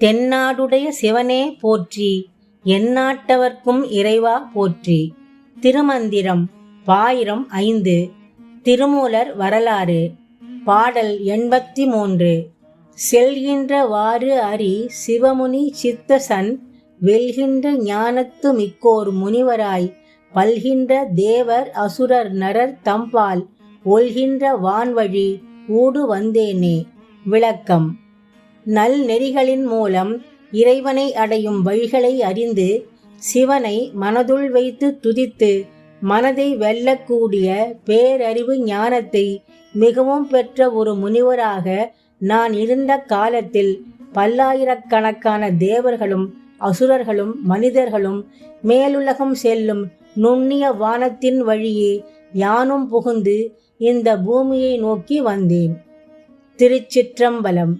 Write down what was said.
தென்னாடுடைய சிவனே போற்றி எந்நாட்டவர்க்கும் இறைவா போற்றி. திருமந்திரம் பாயிரம் ஐந்து. திருமூலர் வரலாறு பாடல் எண்பத்தி மூன்று செல்கின்றவாறு அறி சிவமுனி சித்தசன் வெல்கின்ற ஞானத்து மிக்கோர் முனிவராய் பல்கின்ற தேவர் அசுரர் நரர் தம்பால் ஒல்கின்ற வான்வழி ஊடு வந்தேனே. விளக்கம் நல் நெறிகளின் மூலம் இறைவனை அடையும் வழிகளை அறிந்து சிவனை மனதுள் வைத்து துதித்து மனதை வெல்லக்கூடிய பேரறிவு ஞானத்தை மிகவும் பெற்ற ஒரு முனிவராக நான் இருந்த காலத்தில் பல்லாயிரக்கணக்கான தேவர்களும் அசுரர்களும் மனிதர்களும் மேலுலகம் செல்லும் நுண்ணிய வானத்தின் வழியே யானும் புகுந்து இந்த பூமியை நோக்கி வந்தேன். திருச்சிற்றம்பலம்